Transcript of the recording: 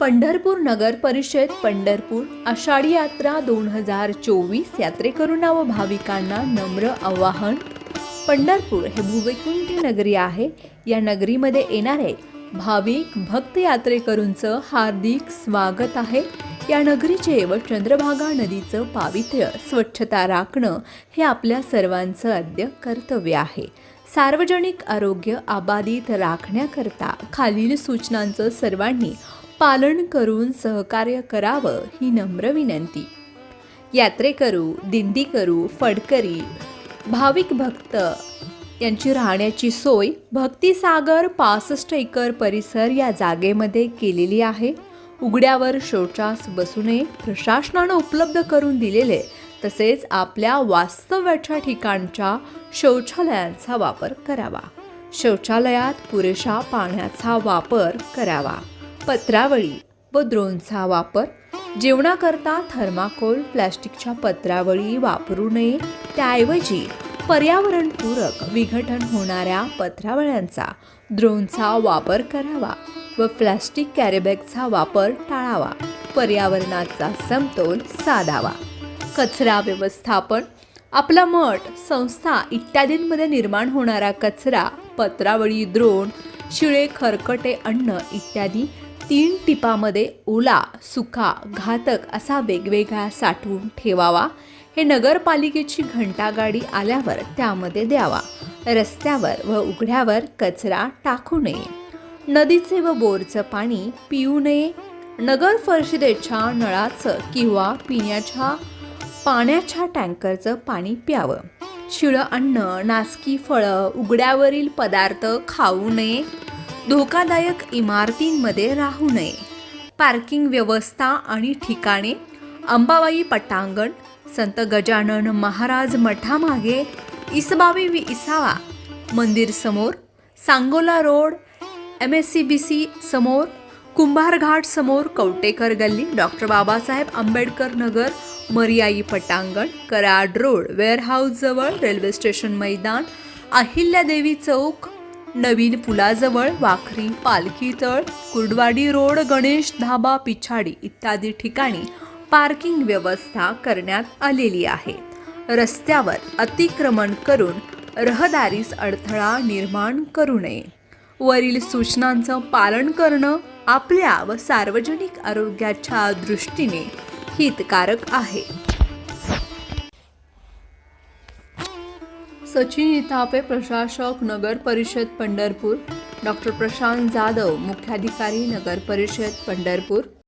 पंढरपूर नगर परिषद पंढरपूर आषाढी यात्रा दोन हजार चोवीस यात्रेकरूंना व भाविकांना नम्र आवाहन. पंढरपूर हे भूविकुंठ नगरी आहे. या नगरीमध्ये येणारे भाविक भक्त यात्रेकरूंचं हार्दिक स्वागत आहे. या नगरीचे व चंद्रभागा नदीचं पावित्र्य स्वच्छता राखणं हे आपल्या सर्वांचं आद्य कर्तव्य आहे. सार्वजनिक आरोग्य आबाधित राखण्याकरता खालील सूचनांचं सर्वांनी पालन करून सहकार्य करावं ही नम्र विनंती. यात्रेकरू दिंडीकरू फडकरी भाविक भक्त यांची राहण्याची सोय भक्तिसागर पासष्ट एकर परिसर या जागेमध्ये केलेली आहे. उघड्यावर शौचास बसू नये प्रशासनानं उपलब्ध करून दिलेले तसेच आपल्या वास्तव्याच्या ठिकाणच्या शौचालयांचा वापर करावा. शौचालयात पुरेशा पाण्याचा वापर करावा. पत्रावळी व द्रोणचा वापर. जेवणाकरता थर्माकोल प्लॅस्टिकच्या पत्रावळी वापरू नये. त्याऐवजी पर्यावरणपूरक विघटन होणाऱ्या पत्रावळ्यांचा द्रोणचा वापर करावा व प्लॅस्टिक कॅरीबॅगचा वापर टाळावा. पर्यावरणाचा समतोल साधावा. कचरा व्यवस्थापन. आपला मठ संस्था इत्यादींमध्ये निर्माण होणारा कचरा पत्रावळी द्रोण शिळे खरकटे अन्न इत्यादी तीन टिपामध्ये ओला सुका घातक असा वेगवेगळा साठवून ठेवावा. हे नगरपालिकेची घंटागाडी आल्यावर त्यामध्ये द्यावा. रस्त्यावर व उघड्यावर कचरा टाकू नये. नदीचे व बोरचं पाणी पिऊ नये. नगर परिषदेच्या नळाचं किंवा पिण्याच्या पाण्याच्या टँकरचं पाणी प्यावं. शिळं अन्न नासकी फळं उघड्यावरील पदार्थ खाऊ नये. धोकादायक इमारतींमध्ये राहू नये. पार्किंग व्यवस्था आणि ठिकाणे अंबाबाई पटांगण संत गजानन महाराज मठामागे इसबावी वि इसावा मंदिर समोर Sangola road M S C B C समोर कुंभारघाट समोर कवटेकर गल्ली डॉक्टर बाबासाहेब आंबेडकर नगर मरियाई पटांगण कराड रोड वेअरहाऊस जवळ रेल्वे स्टेशन मैदान अहिल्यादेवी चौक नवीन पुलाजवळ वाखरी पालखी तळ कुर्डवाडी रोड गणेश धाबा पिछाडी इत्यादी ठिकाणी पार्किंग व्यवस्था करण्यात आलेली आहे. रस्त्यावर अतिक्रमण करून रहदारीस अडथळा निर्माण करू नये. वरील सूचनांचं पालन करणं आपल्या व सार्वजनिक आरोग्याच्या दृष्टीने हितकारक आहे. सचिन इतापे प्रशासक नगर परिषद पंढरपूर डॉक्टर प्रशांत जाधव मुख्याधिकारी नगर परिषद पंढरपूर.